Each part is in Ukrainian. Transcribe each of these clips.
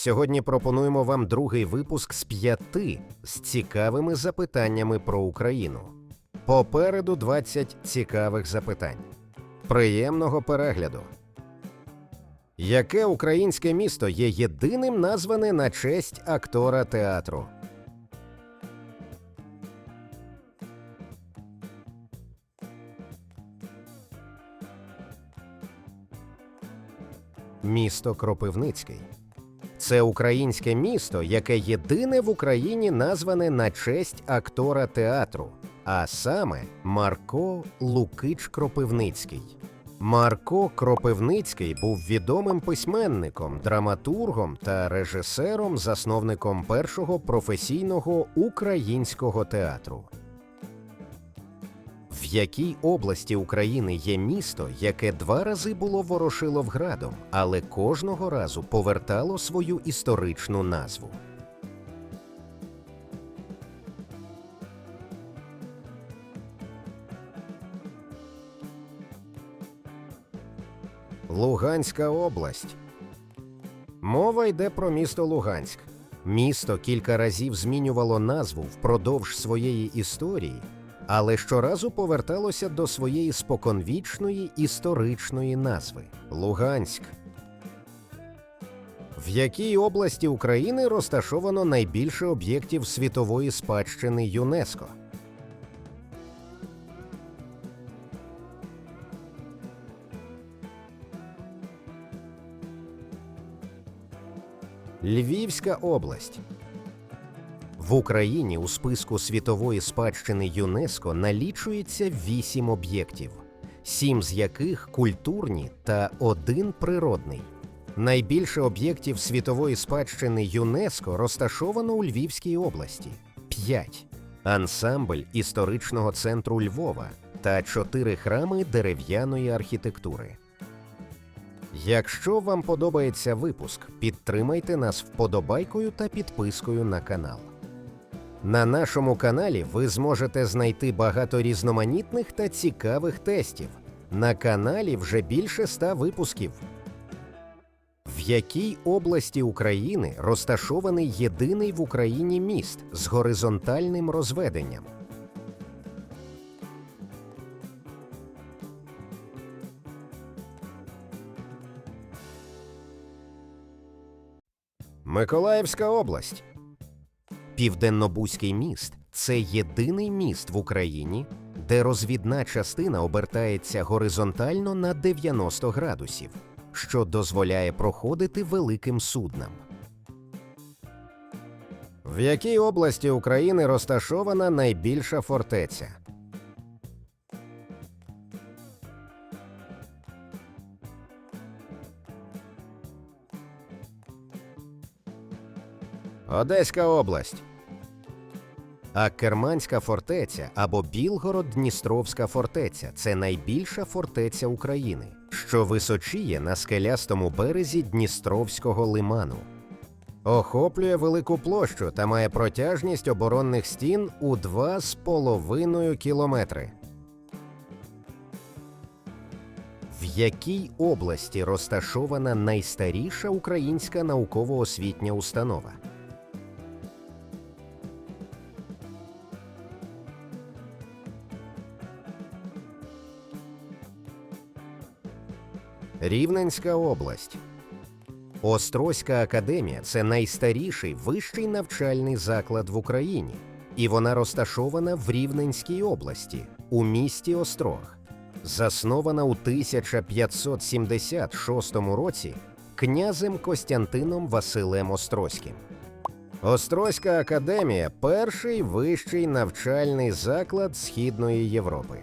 Сьогодні пропонуємо вам другий випуск з п'яти з цікавими запитаннями про Україну. Попереду 20 цікавих запитань. Приємного перегляду. Яке українське місто є єдиним назване на честь актора театру? Місто Кропивницький. Це українське місто, яке єдине в Україні назване на честь актора театру, а саме Марко Лукич Кропивницький. Марко Кропивницький був відомим письменником, драматургом та режисером, засновником першого професійного українського театру. Якій області України є місто, яке два рази було Ворошиловградом, але кожного разу повертало свою історичну назву? Луганська область. Мова йде про місто Луганськ. Місто кілька разів змінювало назву впродовж своєї історії, але щоразу поверталося до своєї споконвічної історичної назви Луганськ. В якій області України розташовано найбільше об'єктів світової спадщини ЮНЕСКО? Львівська область. В Україні у списку світової спадщини ЮНЕСКО налічується вісім об'єктів, сім з яких культурні та один природний. Найбільше об'єктів світової спадщини ЮНЕСКО розташовано у Львівській області 5. Ансамбль історичного центру Львова та чотири храми дерев'яної архітектури. Якщо вам подобається випуск, підтримайте нас вподобайкою та підпискою на канал. На нашому каналі ви зможете знайти багато різноманітних та цікавих тестів. На каналі вже більше ста випусків. В якій області України розташований єдиний в Україні міст з горизонтальним розведенням? Миколаївська область. Південнобузький міст це єдиний міст в Україні, де розвідна частина обертається горизонтально на 90 градусів, що дозволяє проходити великим суднам. В якій області України розташована найбільша фортеця? Одеська область. А Керманська фортеця або Білгород-Дністровська фортеця це найбільша фортеця України, що височіє на скелястому березі Дністровського лиману. Охоплює велику площу та має протяжність оборонних стін у 2,5 кілометри. В якій області розташована найстаріша українська науково-освітня установа? Рівненська область. Острозька академія це найстаріший вищий навчальний заклад в Україні, і вона розташована в Рівненській області у місті Острог. Заснована у 1576 році князем Костянтином Василем Острозьким. Острозька академія перший вищий навчальний заклад Східної Європи.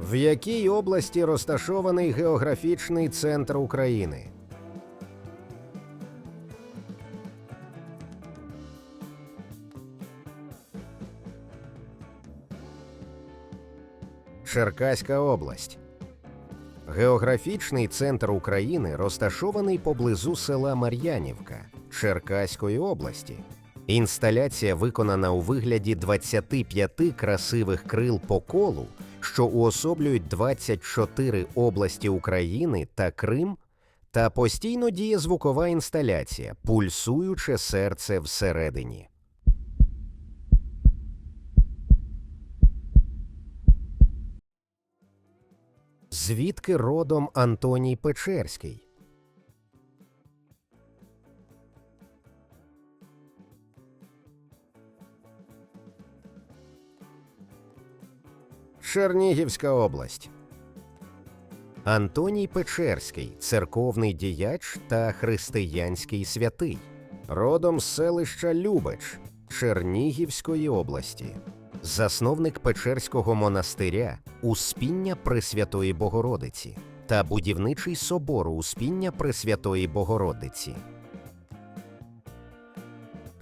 В якій області розташований географічний центр України? Черкаська область. Географічний центр України розташований поблизу села Мар'янівка Черкаської області. Інсталяція виконана у вигляді 25 красивих крил по колу, що уособлюють 24 області України та Крим та постійно діє звукова інсталяція, пульсуюче серце всередині. Звідки родом Антоній Печерський? Чернігівська область. Антоній Печерський церковний діяч та християнський святий, родом з селища Любеч Чернігівської області, засновник Печерського монастиря Успіння Пресвятої Богородиці та будівничий собору Успіння Пресвятої Богородиці.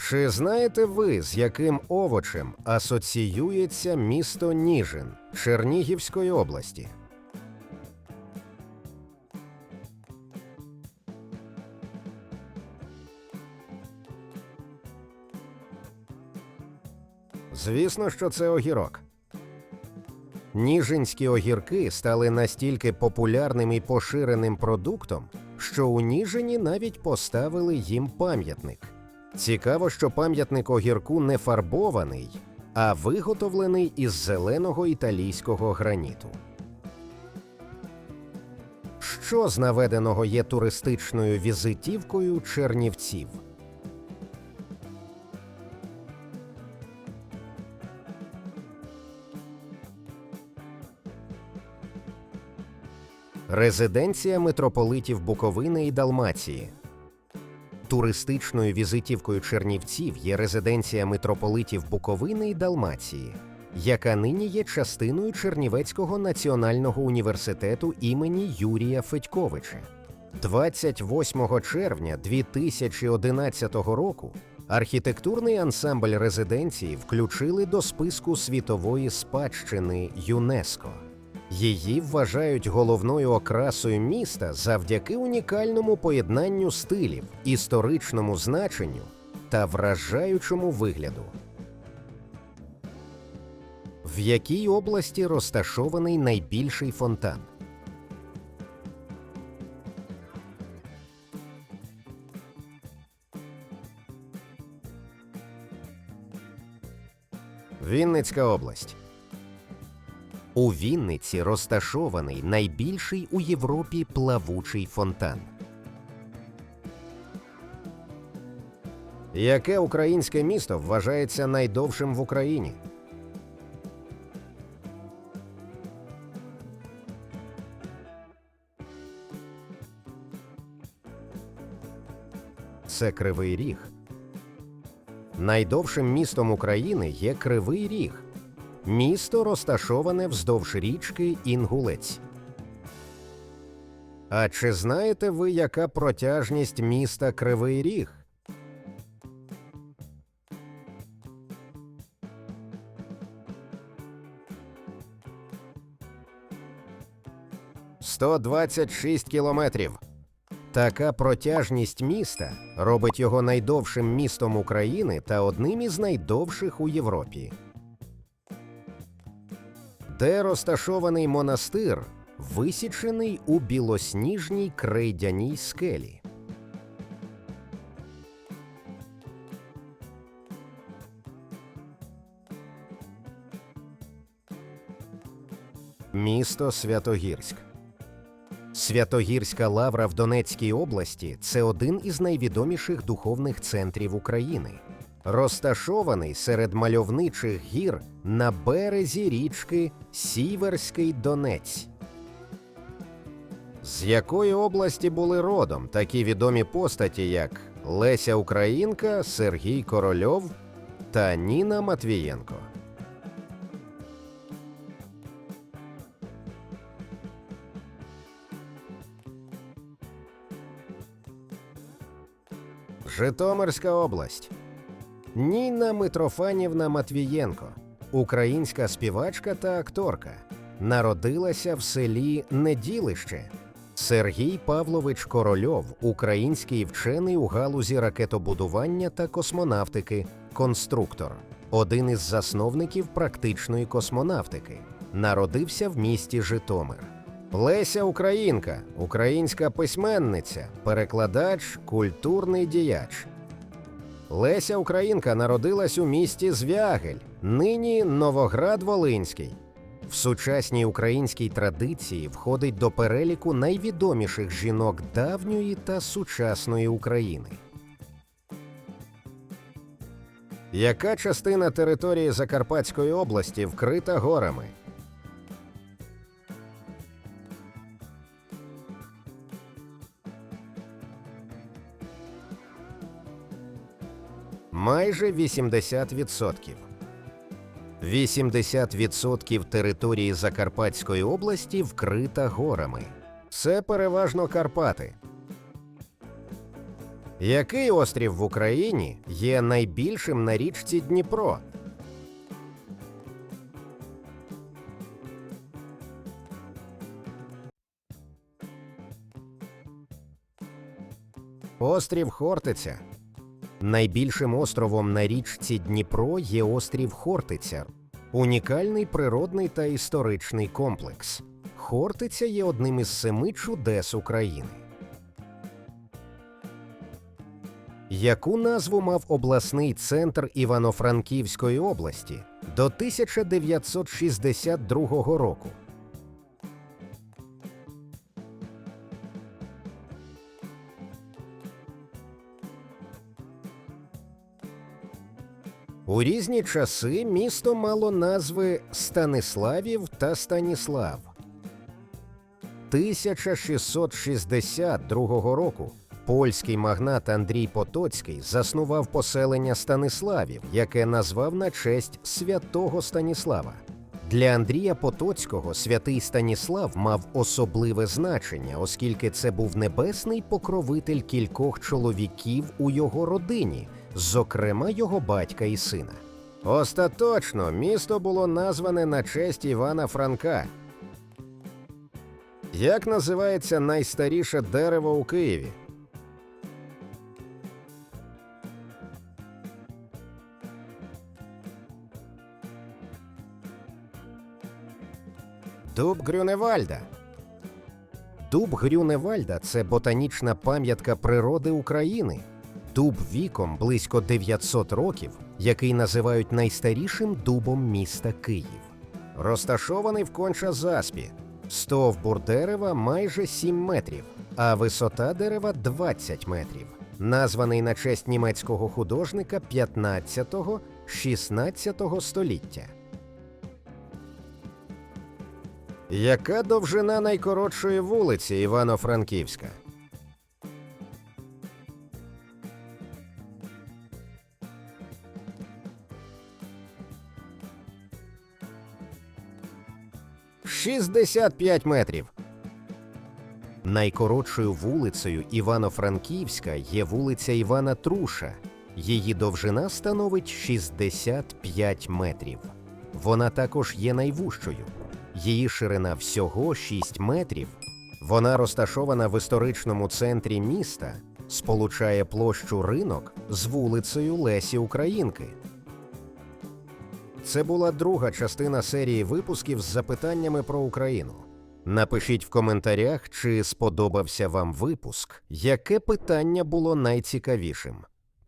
Чи знаєте ви, з яким овочем асоціюється місто Ніжин Чернігівської області? Звісно, що це огірок. Ніжинські огірки стали настільки популярним і поширеним продуктом, що у Ніжині навіть поставили їм пам'ятник. Цікаво, що пам'ятник огірку не фарбований, а виготовлений із зеленого італійського граніту. Що з наведеного є туристичною візитівкою чернівців? Резиденція митрополитів Буковини і Далмації. Туристичною візитівкою Чернівців є резиденція митрополитів Буковини і Далмації, яка нині є частиною Чернівецького національного університету імені Юрія Федьковича. 28 червня 2011 року архітектурний ансамбль резиденції включили до списку світової спадщини ЮНЕСКО. Її вважають головною окрасою міста завдяки унікальному поєднанню стилів, історичному значенню та вражаючому вигляду. В якій області розташований найбільший фонтан? Вінницька область. У Вінниці розташований найбільший у Європі плавучий фонтан. Яке українське місто вважається найдовшим в Україні? Це Кривий Ріг. Найдовшим містом України є Кривий Ріг. Місто розташоване вздовж річки Інгулець. А чи знаєте ви, яка протяжність міста Кривий Ріг? Сто двадцять шість кілометрів. Така протяжність міста робить його найдовшим містом України та одним із найдовших у Європі. Де розташований монастир, висічений у білосніжній крейдяній скелі. Місто Святогірськ. Святогірська лавра в Донецькій області це один із найвідоміших духовних центрів України, розташований серед мальовничих гір на березі річки Сіверський Донець. З якої області були родом такі відомі постаті, як Леся Українка, Сергій Корольов та Ніна Матвієнко. Житомирська область. Ніна Митрофанівна Матвієнко, українська співачка та акторка, народилася в селі Неділище. Сергій Павлович Корольов, український вчений у галузі ракетобудування та космонавтики, конструктор, один із засновників практичної космонавтики, народився в місті Житомир. Леся Українка, українська письменниця, перекладач, культурний діяч. Леся Українка народилась у місті Звягель, нині Новоград Волинський. В сучасній українській традиції входить до переліку найвідоміших жінок давньої та сучасної України. Яка частина території Закарпатської області вкрита горами? Майже 80%. 80% території Закарпатської області вкрита горами. Це переважно Карпати. Який острів в Україні є найбільшим на річці Дніпро? Острів Хортиця. Найбільшим островом на річці Дніпро є острів Хортиця, унікальний природний та історичний комплекс. Хортиця є одним із семи чудес України. Яку назву мав обласний центр Івано-Франківської області до 1962 року? У різні часи місто мало назви Станиславів та Станіслав. 1662 року польський магнат Андрій Потоцький заснував поселення Станиславів, яке назвав на честь святого Станіслава. Для Андрія Потоцького святий Станіслав мав особливе значення, оскільки це був небесний покровитель кількох чоловіків у його родині, зокрема його батька і сина. Остаточно місто було назване на честь Івана Франка. Як називається найстаріше дерево у Києві? Дуб Грюневальда. Дуб Грюневальда це ботанічна пам'ятка природи України. Дуб віком близько 900 років, який називають найстарішим дубом міста Київ. Розташований в Конча-Заспі. Стовбур дерева майже 7 метрів, а висота дерева 20 метрів. Названий на честь німецького художника 15-16 століття. Яка довжина найкоротшої вулиці Івано-Франківська? Шістдесят п'ять метрів. Найкоротшою вулицею Івано-Франківська є вулиця Івана Труша. Її довжина становить 65 метрів. Вона також є найвужчою. Її ширина всього 6 метрів. Вона розташована в історичному центрі міста, сполучає площу ринок з вулицею Лесі Українки. Це була друга частина серії випусків з запитаннями про Україну. Напишіть в коментарях, чи сподобався вам випуск, яке питання було найцікавішим.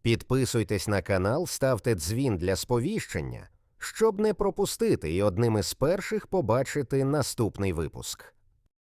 Підписуйтесь на канал, ставте дзвін для сповіщення, щоб не пропустити і одним із перших побачити наступний випуск.